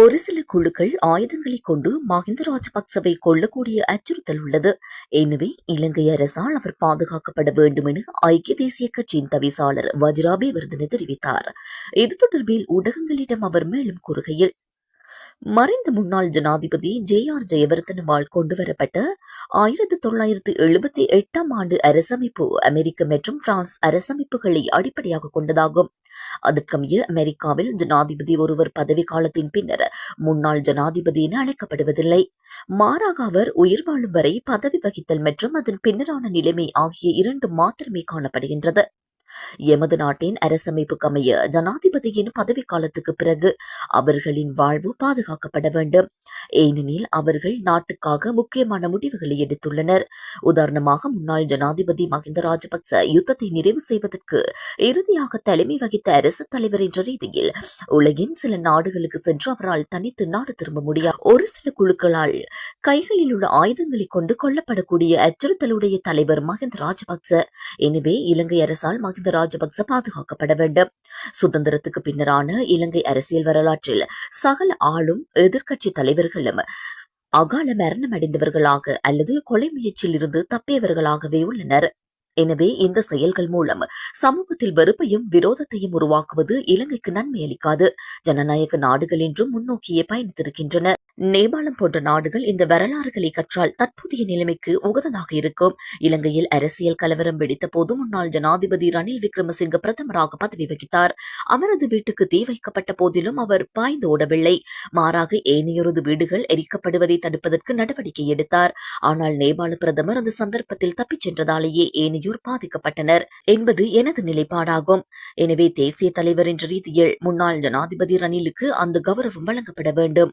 ஒரு சில குழுக்கள் ஆயுதங்களை கொண்டு மஹிந்த ராஜபக்சவை கொல்லக்கூடிய அச்சுறுத்தல் உள்ளது. எனவே இலங்கை அரசால் அவர் பாதுகாக்கப்பட வேண்டும் என ஐக்கிய தேசிய கட்சியின் தவிசாளர் வஜ்ராபே வர்தன தெரிவித்தார். இது தொடர்பில் ஊடகங்களிடம் அவர் மேலும் கூறுகையில் மறைந்த முன்னாள் ஜனாதிபதி ஜே ஆர் ஜெயவர்தனவால் கொண்டுவரப்பட்ட ஆயிரத்தி தொள்ளாயிரத்தி எழுபத்தி எட்டாம் ஆண்டு அரசமைப்பு அமெரிக்க மற்றும் பிரான்ஸ் அரசமைப்புகளை அடிப்படையாக கொண்டதாகும். அதற்கமைய அமெரிக்காவில் ஜனாதிபதி ஒருவர் பதவி காலத்தின் பின்னர் முன்னாள் ஜனாதிபதி என அழைக்கப்படுவதில்லை. மாறாக அவர் உயிர் வாழும் வரை பதவி வகித்தல் மற்றும் அதன் பின்னரான நிலைமை ஆகிய இரண்டு மாத்திரமே காணப்படுகின்றது. எமது நாட்டின் அரசமைப்புக்கமைய ஜனாதிபதியின் பதவி காலத்துக்கு பிறகு அவர்களின் வாழ்வு பாதுகாக்கப்பட வேண்டும். ஏனெனில் அவர்கள் நாட்டுக்காக முக்கியமான முடிவுகளை எடுத்துள்ளனர். உதாரணமாக முன்னாள் ஜனாதிபதி மஹிந்த ராஜபக்ச யுத்தத்தை நிறைவு செய்வதற்கு இறுதியாக தலைமை வகித்த அரசு தலைவர் என்ற ரீதியில் உலகின் சில நாடுகளுக்கு சென்று அவரால் தனித்து நாடு திரும்ப முடியாது ஒரு சில குழுக்களால் கைகளில் உள்ள ஆயுதங்களை கொண்டு கொல்லப்படக்கூடிய அச்சுறுத்தலுடைய தலைவர் மஹிந்த ராஜபக்ச. எனவே இலங்கை அரசால் மகிந்த ராஜபக்ச பாதுகாக்கப்பட வேண்டும். சுதந்திரத்துக்கு பின்னரான இலங்கை அரசியல் வரலாற்றில் சகல ஆளும் எதிர்க்கட்சி தலைவர்களும் அகால மரணம் அடைந்தவர்களாக அல்லது கொலை முயற்சியில் இருந்து தப்பியவர்களாகவே உள்ளனர். எனவே இந்த செயல்கள் மூலம் சமூகத்தில் வெறுப்பையும் விரோதத்தையும் உருவாக்குவது இலங்கைக்கு நன்மை அளிக்காது. ஜனநாயக நாடுகள் என்றும் முன்னோக்கியே பயணித்திருக்கின்றன. நேபாளம் போன்ற நாடுகள் இந்த வரலாறுகளை கற்றால் தற்போதைய நிலைமைக்கு உகந்ததாக இருக்கும். இலங்கையில் அரசியல் கலவரம் வெடித்த போது முன்னாள் ஜனாதிபதி ரணில் விக்ரமசிங்க பிரதமராக பதவி வகித்தார். அவரது வீட்டுக்கு தீ வைக்கப்பட்ட போதிலும் அவர் பாய்ந்து ஓடவில்லை. மாறாக ஏனையொரு வீடுகள் எரிக்கப்படுவதை தடுப்பதற்கு நடவடிக்கை எடுத்தார். ஆனால் நேபாள பிரதமர் அந்த சந்தர்ப்பத்தில் தப்பிச் சென்றதாலேயே ஏனையோர் பாதிக்கப்பட்டனர் என்பது எனது நிலைப்பாடாகும். எனவே தேசிய தலைவர் என்ற ரீதியில் முன்னாள் ஜனாதிபதி ரணிலுக்கு அந்த கௌரவம் வழங்கப்பட வேண்டும்.